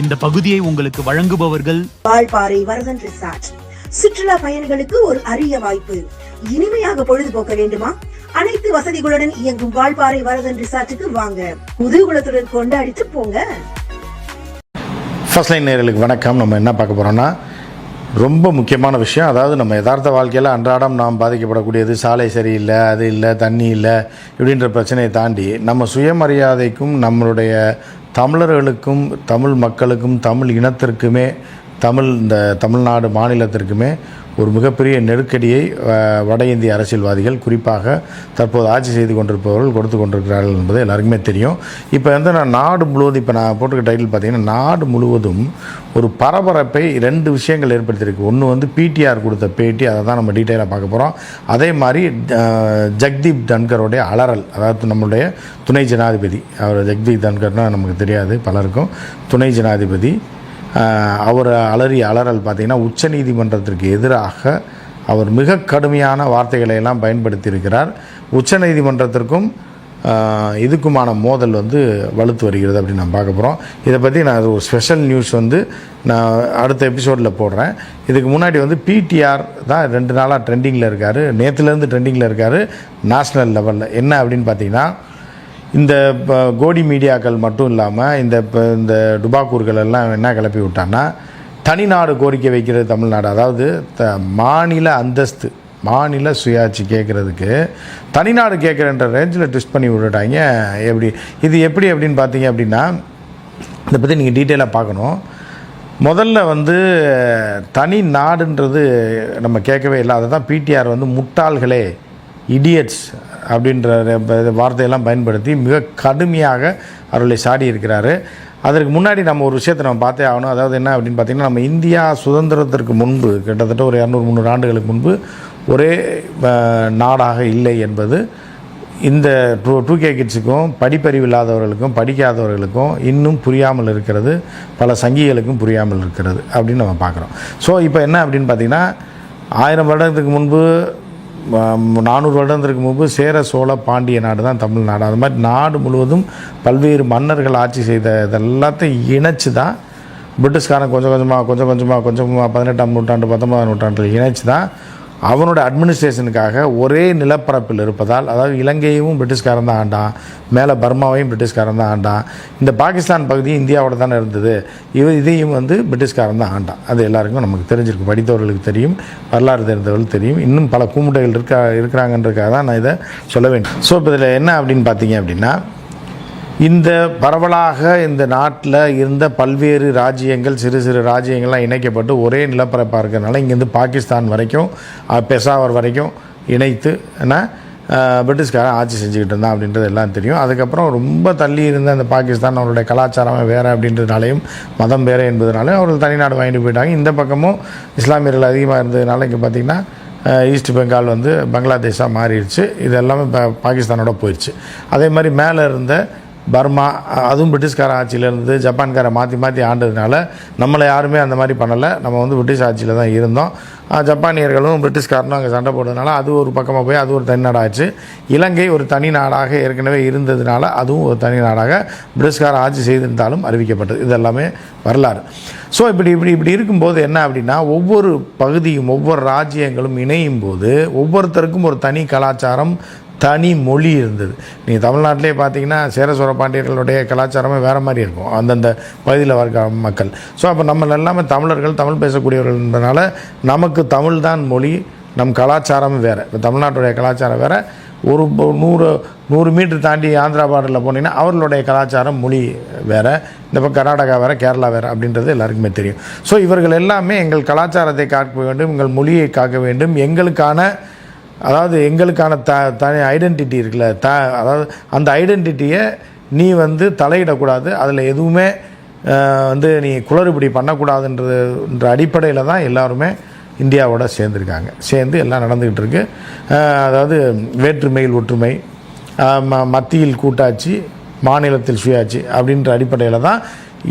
இந்த பகுதியை உங்களுக்கு வழங்குபவர்கள் வால்பாறை வரதன் ரிசார்ட். சுற்றுலா பயணிகளுக்கு ஒரு அரிய வாய்ப்பு. இனிமையாக பொழுதுபோக்க வேண்டுமா? அனைத்து வசதிகளுடன் இயங்கும் வால்பாறை வரதன் ரிசார்ட்டுக்கு வாங்க. குதூகுலத்துடன் கொண்டாடிட்டு போங்க. ஃபர்ஸ்ட் லைன் நேயர்களுக்கு வணக்கம். நம்ம என்ன பார்க்க போகிறோம்னா ரொம்ப முக்கியமான விஷயம். அதாவது நம்ம யதார்த்த வாழ்க்கையில் அன்றாடம் நாம் பாதிக்கப்படக்கூடியது சாலை சரியில்லை அது இல்லை தண்ணி இல்லை இப்படின்ற பிரச்சனையை தாண்டி நம்ம சுயமரியாதைக்கும் நம்மளுடைய தமிழர்களுக்கும் தமிழ் மக்களுக்கும் தமிழ் இனத்திற்குமே தமிழ் இந்த தமிழ்நாடு மாநிலத்திற்குமே ஒரு மிகப்பெரிய நெருக்கடியை வட இந்திய அரசியல்வாதிகள் குறிப்பாக தற்போது ஆட்சி செய்து கொண்டிருப்பவர்கள் கொடுத்து கொண்டிருக்கிறார்கள் என்பது எல்லாருக்குமே தெரியும். இப்போ வந்து நான் நாடு முழுவதும் இப்போ நான் போட்டிருக்க டைட்டில் பார்த்தீங்கன்னா நாடு முழுவதும் ஒரு பரபரப்பை ரெண்டு விஷயங்கள் ஏற்படுத்தியிருக்கு. ஒன்று வந்து பிடிஆர் கொடுத்த பேட்டி அதை தான் நம்ம டீட்டெயிலாக பார்க்க போகிறோம் அதே மாதிரி ஜெக்தீப் ஜக்தீப் தன்கருடைய அலறல் அதாவது நம்மளுடைய துணை ஜனாதிபதி அவர் ஜக்தீப் தன்கர்னால் நமக்கு தெரியாது பலருக்கும். துணை ஜனாதிபதி அவர் அலறி அலறல் பார்த்திங்கன்னா உச்சநீதிமன்றத்திற்கு எதிராக அவர் மிக கடுமையான வார்த்தைகளை எல்லாம் பயன்படுத்தியிருக்கிறார். உச்சநீதிமன்றத்திற்கும் நீதிமன்றத்திற்கும் இதுக்குமான மோதல் வந்து வலுத்து வருகிறது அப்படின்னு நான் பார்க்க போகிறோம் இதை பற்றி நான் அது ஒரு ஸ்பெஷல் நியூஸ் வந்து நான் அடுத்த எபிசோடில் போடுறேன். இதுக்கு முன்னாடி வந்து பிடிஆர் தான் ரெண்டு நாளாக ட்ரெண்டிங்கில் இருக்கார். நேற்றுலேருந்து ட்ரெண்டிங்கில் இருக்கார். நேஷ்னல் லெவலில் என்ன அப்படின்னு பார்த்தீங்கன்னா இந்த கோடி மீடியாக்கள் மட்டும் இல்லாமல் இந்த இப்போ இந்த டுபாக்கூர்கள் எல்லாம் என்ன கிளப்பி விட்டான்னா தனிநாடு கோரிக்கை வைக்கிறது தமிழ்நாடு. அதாவது த மாநில அந்தஸ்து மாநில சுயாட்சி கேட்குறதுக்கு தனிநாடு கேட்குறன்ற ரேஞ்சில் ட்விஸ்ட் பண்ணி விட்டுட்டாங்க. எப்படி இது எப்படி அப்படின்னு பார்த்தீங்க அப்படின்னா இதை பற்றி நீங்கள் டீட்டெயிலாக பார்க்கணும் முதல்ல வந்து தனி நாடுன்றது நம்ம கேட்கவே இல்லை. அதை தான் பிடிஆர் வந்து முட்டாள்களே இடியட்ஸ். அப்படின்ற வார்த்தையெல்லாம் பயன்படுத்தி மிக கடுமையாக அவர்களை சாடி இருக்கிறாரு அதற்கு முன்னாடி நம்ம ஒரு விஷயத்தை நம்ம பார்த்தே ஆகணும். அதாவது என்ன அப்படின்னு பார்த்தீங்கன்னா நம்ம இந்தியா சுதந்திரத்திற்கு முன்பு கிட்டத்தட்ட ஒரு இரநூறு முந்நூறு ஆண்டுகளுக்கு முன்பு ஒரே நாடாக இல்லை என்பது இந்த டூ டூ கே கிட்ஸுக்கும் படிப்பறிவு இல்லாதவர்களுக்கும் படிக்காதவர்களுக்கும் இன்னும் புரியாமல் இருக்கிறது. பல சங்கிகளுக்கும் புரியாமல் இருக்கிறது அப்படின்னு நம்ம பார்க்குறோம். ஸோ இப்போ என்ன அப்படின்னு பார்த்தீங்கன்னா ஆயிரம் வருடத்துக்கு முன்பு நானூறு வருடத்திற்கு முன்பு சேர சோழ பாண்டிய நாடு தான் தமிழ்நாடு அது மாதிரி நாடு முழுவதும் பல்வேறு மன்னர்கள் ஆட்சி செய்த இதெல்லாத்தையும் இணைச்சு தான் பிரிட்டிஷ்காரன் கொஞ்சம் கொஞ்சமாக கொஞ்சம் கொஞ்சமாக கொஞ்சம் கொஞ்சமாக பதினெட்டாம் நூற்றாண்டு பத்தொன்பதாம் நூற்றாண்டில் இணைச்சு தான் அவனோட அட்மினிஸ்ட்ரேஷனுக்காக ஒரே நிலப்பரப்பில் இருப்பதால் அதாவது இலங்கையும் பிரிட்டிஷ்காரன் தான் ஆண்டான் மேலே பர்மாவையும் பிரிட்டிஷ்காரன் தான் ஆண்டான். இந்த பாகிஸ்தான் பகுதி இந்தியாவோட தானே இருந்தது. இவ இதையும் வந்து பிரிட்டிஷ்காரன் தான் ஆண்டான். அது எல்லாருக்கும் நமக்கு தெரிஞ்சிருக்கு படித்தவர்களுக்கு தெரியும் வரலாறு தெரிந்தவர்களுக்கு தெரியும். இன்னும் பல கூமுட்டைகள் இருக்கா இருக்கிறாங்கன்றக்காக தான் நான் இதை சொல்ல வேண்டும். ஸோ இப்போ இதில் என்ன அப்படின்னு பார்த்தீங்க அப்படின்னா இந்த பரவலாக இந்த நாட்டில் இருந்த பல்வேறு ராஜ்யங்கள் சிறு சிறு ராஜ்யங்கள்லாம் இணைக்கப்பட்டு ஒரே நிலப்பரப்பாக இருக்கிறதுனால இங்கேருந்து பாகிஸ்தான் வரைக்கும் பெசாவர் பெஷாவர் வரைக்கும் இணைத்து ஏன்னா பிரிட்டிஷ்காரன் ஆட்சி செஞ்சுக்கிட்டு இருந்தான் அப்படின்றது எல்லாம் தெரியும். அதுக்கப்புறம் ரொம்ப தள்ளி இருந்த அந்த பாகிஸ்தான் அவருடைய கலாச்சாரமே வேறு அப்படின்றதுனாலையும் மதம் வேறு என்பதனாலையும் அவர்கள் தனிநாடு வாங்கிட்டு போயிட்டாங்க. இந்த பக்கமும் இஸ்லாமியர்கள் அதிகமாக இருந்ததுனால இங்கே பார்த்திங்கன்னா ஈஸ்ட் பெங்கால் வந்து பங்களாதேஷாக மாறிடுச்சு. இது எல்லாமே பாகிஸ்தானோட போயிடுச்சு. அதே மாதிரி மேலே இருந்த பர்மா அதுவும் பிரிட்டிஷ்கார ஆட்சியிலேருந்து ஜப்பான்காரை மாற்றி மாற்றி ஆண்டதுனால நம்மளை யாருமே அந்த மாதிரி பண்ணலை. நம்ம வந்து பிரிட்டிஷ் ஆட்சியில் தான் இருந்தோம். ஜப்பானியர்களும் பிரிட்டிஷ்காரனும் அங்கே சண்டை போட்டதுனால அது ஒரு பக்கமாக போய் அது ஒரு தனி நாடாச்சு. இலங்கை ஒரு தனி நாடாக ஏற்கனவே இருந்ததுனால அதுவும் ஒரு தனி நாடாக பிரிட்டிஷ்கார ஆட்சி செய்திருந்தாலும் அறிவிக்கப்பட்டது. இது எல்லாமே வரலாறு. ஸோ இப்படி இப்படி இப்படி இருக்கும்போது என்ன அப்படின்னா ஒவ்வொரு பகுதியும் ஒவ்வொரு ராஜ்யங்களும் இணையும் போது ஒவ்வொருத்தருக்கும் ஒரு தனி கலாச்சாரம் தனி மொழி இருந்தது. நீங்கள் தமிழ்நாட்டிலே பார்த்தீங்கன்னா சேர சோழ பாண்டியர்களுடைய கலாச்சாரமே வேறு மாதிரி இருக்கும். அந்தந்த பகுதியில் வர மக்கள். ஸோ அப்போ நம்ம எல்லாமே தமிழர்கள் தமிழ் பேசக்கூடியவர்கள்ன்றனால நமக்கு தமிழ் தான் மொழி நம் கலாச்சாரம் வேறு. இப்போ தமிழ்நாட்டுடைய கலாச்சாரம் வேறு. ஒரு நூறு நூறு மீட்டர் தாண்டி ஆந்திரா பார்டரில் போனீங்கன்னா அவர்களுடைய கலாச்சாரம் மொழி வேறு. இந்த பக்கம் கர்நாடகா வேறு கேரளா வேறு அப்படின்றது எல்லாருக்குமே தெரியும். ஸோ இவர்கள் எல்லாமே எங்கள் கலாச்சாரத்தை காக்க வேண்டும் எங்கள் மொழியை காக்க வேண்டும். எங்களுக்கான அதாவது எங்களுக்கான த தனி ஐடென்டிட்டி இருக்குல்ல த அதாவது அந்த ஐடென்டிட்டியை நீ வந்து தலையிடக்கூடாது அதில் எதுவுமே வந்து நீ குளறுபடி பண்ணக்கூடாதுன்றன்ற அடிப்படையில் தான் எல்லாருமே இந்தியாவோட சேர்ந்துருக்காங்க. சேர்ந்து எல்லாம் நடந்துக்கிட்டு இருக்கு. அதாவது வேற்றுமையில் ஒற்றுமை ம மத்தியில் கூட்டாட்சி மாநிலத்தில் சுயாட்சி அப்படின்ற அடிப்படையில் தான்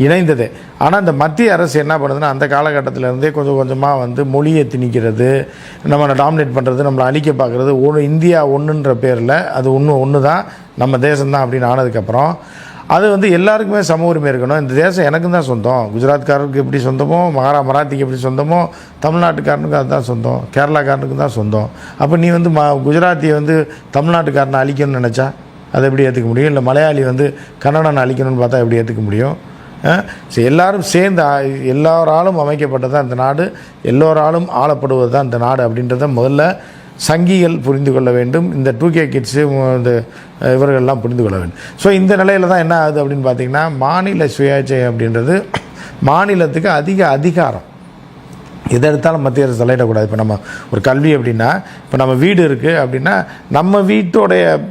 இணைந்தது. ஆனால் இந்த மத்திய அரசு என்ன பண்ணுதுன்னா அந்த காலகட்டத்தில் இருந்தே கொஞ்சம் கொஞ்சமாக வந்து மொழியை திணிக்கிறது நம்மளை டாமினேட் பண்ணுறது நம்மளை அழிக்க பார்க்குறது ஒன்று இந்தியா ஒன்றுன்ற பேரில் அது ஒன்று ஒன்று தான் நம்ம தேசம்தான் அப்படின்னு ஆனதுக்கப்புறம் அது வந்து எல்லாருக்குமே சம உரிமை இருக்கணும். இந்த தேசம் எனக்கு தான் சொந்தம். குஜராத்காரருக்கு எப்படி சொந்தமோ மகாரா மராத்திக்கு எப்படி சொந்தமோ தமிழ்நாட்டுக்காரனுக்கு அதுதான் சொந்தம். கேரளாக்காரனுக்கு தான் சொந்தம். அப்போ நீ வந்து ம குஜராத்தியை வந்து தமிழ்நாட்டுக்காரனை அழிக்கணும்னு நினச்சா அதை எப்படி ஏற்றுக்க முடியும்? இல்லை மலையாளி வந்து கன்னடனை அழிக்கணும்னு பார்த்தா எப்படி ஏற்றுக்க முடியும்? எல்லாரும் சேர்ந்து எல்லோராலும் எல்லாராலும் அமைக்கப்பட்டது தான் இந்த நாடு. எல்லோராலும் ஆளப்படுவது தான் இந்த நாடு அப்படின்றத முதல்ல சங்கிகள் புரிந்து கொள்ள வேண்டும். இந்த டூ கே கிட்ஸு இந்த இவர்கள்லாம் புரிந்து கொள்ள வேண்டும். ஸோ இந்த நிலையில் தான் என்ன ஆகுது அப்படின்னு பார்த்தீங்கன்னா மாநில சுயாட்சி அப்படின்றது மாநிலத்துக்கு அதிக அதிகாரம். எதை எடுத்தாலும் மத்திய அரசு தலையிடக்கூடாது. இப்போ நம்ம ஒரு கல்வி அப்படின்னா இப்போ நம்ம வீடு இருக்குது அப்படின்னா நம்ம வீட்டோடைய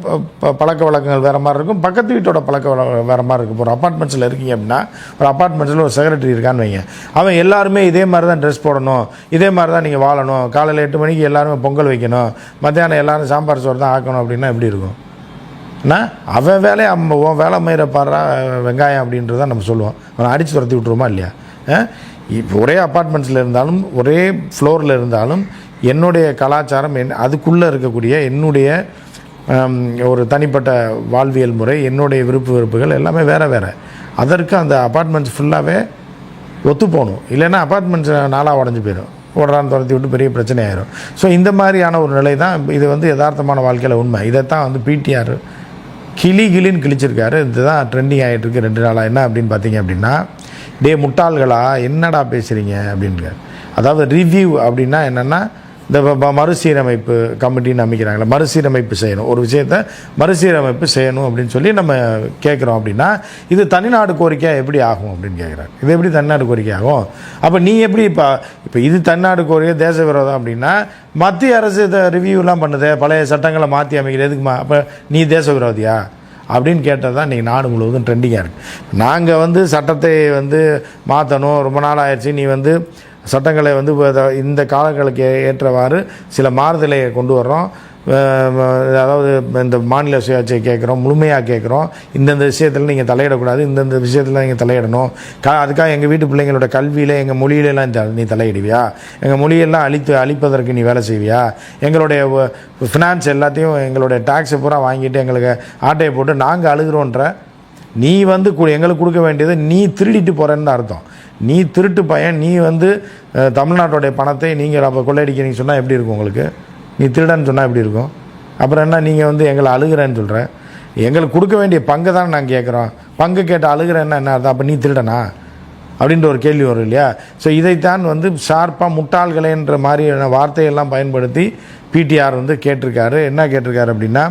ப- பழக்க வழக்கங்கள் வேறு மாதிரி இருக்கும். பக்கத்து வீட்டோட பழக்க வழக்கம் வேறு மாதிரி இருக்கும் இப்போ ஒரு அப்பார்ட்மெண்ட்ஸில் இருக்கீங்க அப்படின்னா ஒரு அப்பார்ட்மெண்ட்ஸில் ஒரு செக்ரட்டரி இருக்கான்னு வைங்க. அவன் எல்லாருமே இதே மாதிரி தான் ட்ரெஸ் போடணும். இதே மாதிரி தான் நீங்கள் வாழணும். காலையில் எட்டு மணிக்கு எல்லாருமே பொங்கல் வைக்கணும். மத்தியானம் எல்லாரும் சாம்பார் சோறு தான் ஆக்கணும் அப்படின்னா எப்படி இருக்கும்? என்ன? அவன் வேலையை அம்ம உன் வேலை மயிர பாடுறா வெங்காயம் அப்படின்றத நம்ம சொல்லுவோம். அவனை அடித்து துரத்தி விட்ருமா இல்லையா? இப்போ ஒரே அப்பார்ட்மெண்ட்ஸில் இருந்தாலும் ஒரே ஃப்ளோரில் இருந்தாலும் என்னுடைய கலாச்சாரம் என் அதுக்குள்ளே இருக்கக்கூடிய என்னுடைய ஒரு தனிப்பட்ட வாழ்வியல் முறை என்னுடைய விருப்பு வெறுப்புகள் எல்லாமே வேறு வேறு. அதற்கு அந்த அப்பார்ட்மெண்ட்ஸ் ஃபுல்லாகவே ஒத்து போகணும். இல்லைன்னா அப்பார்ட்மெண்ட்ஸ் நாளாக உடஞ்சி போயிடும். ஓடுறான்னு துரத்தி விட்டு பெரிய பிரச்சனை ஆயிரும். ஸோ இந்த மாதிரியான ஒரு நிலை தான் இது வந்து யதார்த்தமான வாழ்க்கையில் உண்மை. இதைத்தான் வந்து பிடிஆர் கிளி கிளின்னு கிழிச்சிருக்காரு. இதுதான் ட்ரெண்டிங் ஆகிட்டு இருக்கு. ரெண்டு நாளாக என்ன அப்படின்னு பார்த்தீங்க அப்படின்னா டே முட்டாள்களா என்னடா பேசுகிறீங்க அப்படின்னு அதாவது ரிவ்யூ அப்படின்னா என்னென்னா இந்த மறுசீரமைப்பு கமிட்டின்னு அமைக்கிறாங்களே மறுசீரமைப்பு செய்யணும். ஒரு விஷயத்தை மறுசீரமைப்பு செய்யணும் அப்படின்னு சொல்லி நம்ம கேட்குறோம் அப்படின்னா இது தனிநாடு கோரிக்கை எப்படி ஆகும் அப்படின்னு கேட்குறாங்க இது எப்படி தனிநாடு கோரிக்கை ஆகும்? அப்போ நீ எப்படி இப்போ இப்போ இது தனிநாடு கோரிக்கை தேச விரோதம் அப்படின்னா மத்திய அரசு இதை ரிவ்யூலாம் பண்ணுதே பழைய சட்டங்களை மாற்றி அமைக்கிறது எதுக்குமா? அப்போ நீ தேச விரோதியா? அப்படின்னு கேட்டால் தான் இன்றைக்கி நாடு முழுவதும் ட்ரெண்டிங்காக இருக்குது நாங்கள் வந்து சட்டத்தை வந்து மாற்றணும் ரொம்ப நாள் ஆயிடுச்சு. நீ வந்து சட்டங்களை வந்து இந்த காலங்களுக்கு ஏற்றவாறு சில மாறுதலை கொண்டு வர்றோம். அதாவது இந்த மாநில சுயாட்சியை கேட்குறோம் முழுமையாக கேட்குறோம். இந்தந்த விஷயத்தில் நீங்கள் தலையிடக்கூடாது இந்தந்த விஷயத்தில் நீங்கள் தலையிடணும். கா அதுக்காக எங்கள் வீட்டு பிள்ளைங்களோட கல்வியில் எங்கள் மொழியிலலாம் நீ தலையிடுவியா? எங்கள் மொழியெல்லாம் அழித்து அழிப்பதற்கு நீ வேலை செய்வியா? எங்களுடைய ஃபினான்ஸ் எல்லாத்தையும் எங்களுடைய டேக்ஸை பூரா வாங்கிட்டு எங்களுக்கு ஆட்டையை போட்டு நாங்கள் அழுகிறோன்ற நீ வந்து கு- எங்களுக்கு கொடுக்க வேண்டியது நீ திருடிட்டு போகிறேன்னு அர்த்தம். நீ திருட்டு பையன் நீ வந்து அஹ், தமிழ்நாட்டுடைய பணத்தை நீங்கள் அப்போ கொள்ளையடிக்கிறீங்க சொன்னால் எப்படி இருக்கும் உங்களுக்கு? நீ திருடன்னு சொன்னால் எப்படி இருக்கும்? அப்புறம் என்ன நீங்கள் வந்து எங்களை அழுகிறேன்னு சொல்கிறேன் எங்களுக்கு கொடுக்க வேண்டிய பங்கு தான் நாங்கள் கேட்குறோம். பங்கு கேட்டு அழுகிறேன்னா என்ன அர்த்தம் அப்போ நீ திருடனா? அப்படின்ற ஒரு கேள்வி வரும் இல்லையா? ஸோ இதைத்தான் வந்து ஷார்ப்பாக முட்டாள்களேன்ற மாதிரியான வார்த்தையெல்லாம் பயன்படுத்தி பிடிஆர் வந்து கேட்டிருக்காரு. என்ன கேட்டிருக்காரு அப்படின்னா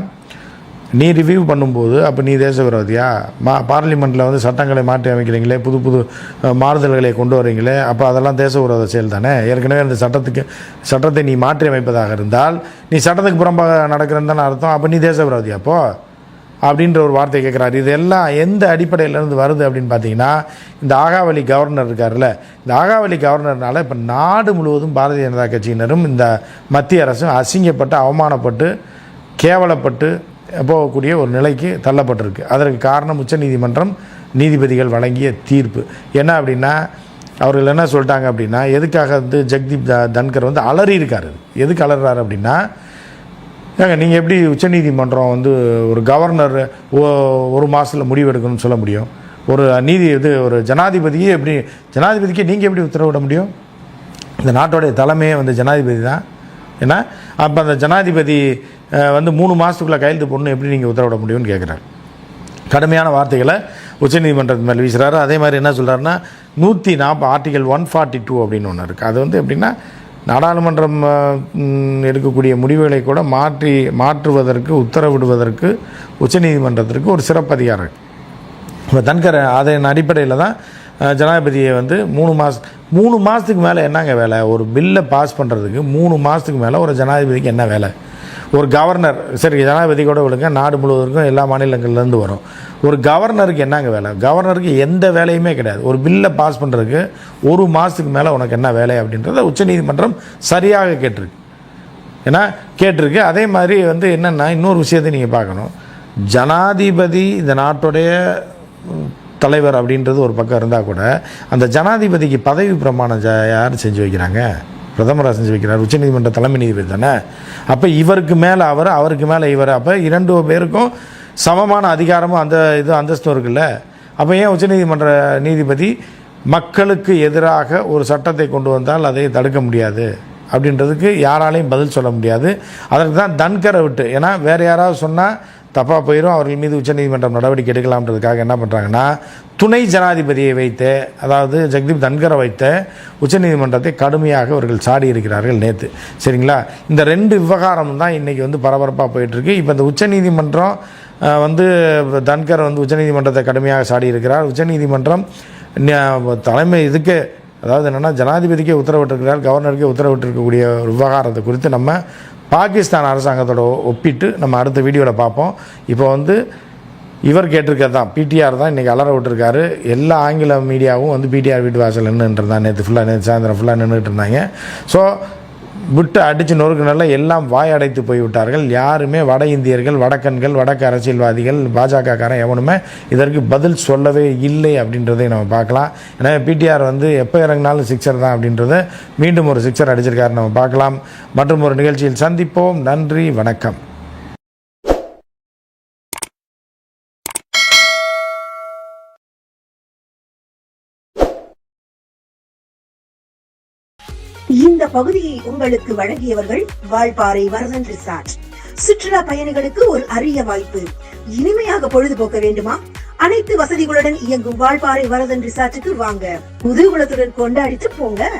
நீ ரிவ்யூ பண்ணும்போது அப்போ நீ தேச விரோதியா மா பார்லிமெண்ட்டில் வந்து சட்டங்களை மாற்றி அமைக்கிறீங்களே புது புது மாறுதல்களை கொண்டு வரீங்களே அப்போ அதெல்லாம் தேச விரோத செயல் தானே ஏற்கனவே அந்த சட்டத்துக்கு சட்டத்தை நீ மாற்றி அமைப்பதாக இருந்தால் நீ சட்டத்துக்கு புறம்பாக நடக்கிறன்னு தானே அர்த்தம் அப்போ நீ தேச விரோதியா அப்போ அப்படின்ற ஒரு வார்த்தை கேட்குறாரு இது எல்லாம் எந்த அடிப்படையிலேருந்து வருது அப்படின்னு பார்த்தீங்கன்னா இந்த ஆகாவளி கவர்னர் இருக்கார்ல இந்த ஆகாவளி கவர்னர்னால இப்போ நாடு முழுவதும் பாரதிய ஜனதா கட்சியினரும் இந்த மத்திய அரசும் அசிங்கப்பட்டு அவமானப்பட்டு கேவலப்பட்டு போகக்கூடிய ஒரு நிலைக்கு தள்ளப்பட்டிருக்கு. அதற்கு காரணம் உச்சநீதிமன்றம் நீதிபதிகள் வழங்கிய தீர்ப்பு. என்ன அப்படின்னா அவர்கள் என்ன சொல்லிட்டாங்க அப்படின்னா எதுக்காக வந்து ஜெக்தீப் தன்கர் வந்து அலறி இருக்கார்? எதுக்கு அலறாரு அப்படின்னா ஏங்க நீங்கள் எப்படி உச்சநீதிமன்றம் வந்து ஒரு கவர்னர் ஒரு மாதத்தில் முடிவெடுக்கணும்னு சொல்ல முடியும்? ஒரு நீதி இது ஒரு ஜனாதிபதியே எப்படி ஜனாதிபதிக்கு நீங்கள் எப்படி உத்தரவிட முடியும்? இந்த நாட்டோடைய தலைமையே வந்து ஜனாதிபதி தான். ஏன்னா அப்போ அந்த ஜனாதிபதி வந்து மூணு மாதத்துக்குள்ளே கையெழுத்து போடணும். எப்படி நீங்கள் உத்தரவிட முடியும்னு கேட்குறாரு கடுமையான வார்த்தைகளை உச்சநீதிமன்றத்து மேலே வீசுகிறாரு அதே மாதிரி என்ன சொல்கிறாருன்னா நூற்றி நாற்பது ஆர்டிகல் ஒன் ஃபார்ட்டி டூ அப்படின்னு ஒன்று இருக்குது அது வந்து எப்படின்னா நாடாளுமன்றம் எடுக்கக்கூடிய முடிவுகளை கூட மாற்றி மாற்றுவதற்கு உத்தரவிடுவதற்கு உச்சநீதிமன்றத்திற்கு ஒரு சிறப்பதிகாரம் இருக்கு. இப்போ தன்கர் அதன் அடிப்படையில் தான் ஜனாதிபதியை வந்து மூணு மாதம் மூணு மாதத்துக்கு மேலே என்னங்க வேலை? ஒரு பில்லை பாஸ் பண்ணுறதுக்கு மூணு மாதத்துக்கு மேலே ஒரு ஜனாதிபதிக்கு என்ன வேலை? ஒரு கவர்னர் சரி ஜனாதிபதி கூட விடுங்க நாடு முழுவதற்கும் எல்லா மாநிலங்கள்லேருந்து வரும். ஒரு கவர்னருக்கு என்னங்க வேலை? கவர்னருக்கு எந்த வேலையுமே கிடையாது. ஒரு பில்லை பாஸ் பண்ணுறதுக்கு ஒரு மாதத்துக்கு மேலே உனக்கு என்ன வேலை அப்படின்றத உச்சநீதிமன்றம் சரியாக கேட்டிருக்கு. ஏன்னா கேட்டிருக்கு. அதே மாதிரி வந்து என்னென்னா இன்னொரு விஷயத்தை நீங்கள் பார்க்கணும். ஜனாதிபதி இந்த நாட்டுடைய தலைவர் அப்படின்றது ஒரு பக்கம் இருந்தால் கூட அந்த ஜனாதிபதிக்கு பதவி பிரமாணம் யார் செஞ்சு வைக்கிறாங்க? பிரதமராக செஞ்சு வைக்கிறார். உச்சநீதிமன்ற தலைமை நீதிபதி தானே? அப்போ இவருக்கு மேலே அவர் அவருக்கு மேலே இவர். அப்போ இரண்டு பேருக்கும் சமமான அதிகாரமும் அந்த இது அந்தஸ்தும் இருக்குல்ல? அப்போ ஏன் உச்சநீதிமன்ற நீதிபதி மக்களுக்கு எதிராக ஒரு சட்டத்தை கொண்டு வந்தால் அதை தடுக்க முடியாது? அப்படின்றதுக்கு யாராலையும் பதில் சொல்ல முடியாது. அதற்கு தான் தன்கரை விட்டு. ஏன்னா வேறு யாராவது சொன்னால் தப்பாக போயிடும் அவர்கள் மீது உச்சநீதிமன்றம் நடவடிக்கை எடுக்கலாம்ன்றதுக்காக என்ன பண்ணுறாங்கன்னா துணை ஜனாதிபதியை வைத்து அதாவது ஜெகதீப் தன்கரை வைத்து உச்சநீதிமன்றத்தை கடுமையாக அவர்கள் சாடி இருக்கிறார்கள் நேற்று சரிங்களா? இந்த ரெண்டு விவகாரம் தான் இன்றைக்கி வந்து பரபரப்பாக போயிட்டுருக்கு. இப்போ இந்த உச்சநீதிமன்றம் வந்து தன்கர் வந்து உச்சநீதிமன்றத்தை கடுமையாக சாடி இருக்கிறார். உச்சநீதிமன்றம் தலைமை இதுக்கு அதாவது என்னென்னா ஜனாதிபதிக்கே உத்தரவிட்டிருக்கிறார் கவர்னருக்கே உத்தரவிட்டிருக்கக்கூடிய ஒரு விவகாரத்தை குறித்து நம்ம பாகிஸ்தான் அரசாங்கத்தோட ஒப்பிட்டு நம்ம அடுத்த வீடியோவில் பார்ப்போம். இப்போ வந்து இவர் கேட்டிருக்கிறது தான். பிடிஆர் தான் இன்றைக்கி அலற விட்டுருக்காரு. எல்லா ஆங்கில மீடியாவும் வந்து பிடிஆர் வீட்டு வாசல் நின்றுட்டு இருந்தாங்க. நேற்று ஃபுல்லாக நேற்று சாயந்தரம் ஃபுல்லாக நின்றுட்டு இருந்தாங்க. ஸோ விட்டு அடித்து நொறுக்குனால எல்லாம் வாய் அடைத்து போய்விட்டார்கள். யாருமே வட இந்தியர்கள் வடக்கன்கள் வடக்கு அரசியல்வாதிகள் பாஜகக்காரன் எவனுமே இதற்கு பதில் சொல்லவே இல்லை அப்படின்றதை நம்ம பார்க்கலாம். ஏன்னா பிடிஆர் வந்து எப்போ இறங்கினாலும் சிக்ஸர் தான் அப்படின்றத மீண்டும் ஒரு சிக்ஸர் அடிச்சிருக்காரு நம்ம பார்க்கலாம். மற்றும் ஒரு நிகழ்ச்சியில் சந்திப்போம். நன்றி வணக்கம். இந்த பகுதியை உங்களுக்கு வழங்கியவர்கள் வால்பாறை வரதன் ரிசார்ட். சுற்றுலா பயணிகளுக்கு ஒரு அரிய வாய்ப்பு. இனிமையாக பொழுதுபோக்க வேண்டுமா? அனைத்து வசதிகளுடன் இயங்கும் வால்பாறை வரதன் ரிசார்ட்டுக்கு வாங்க. புதுகுலத்துடன் கொண்டாடிட்டு போங்க.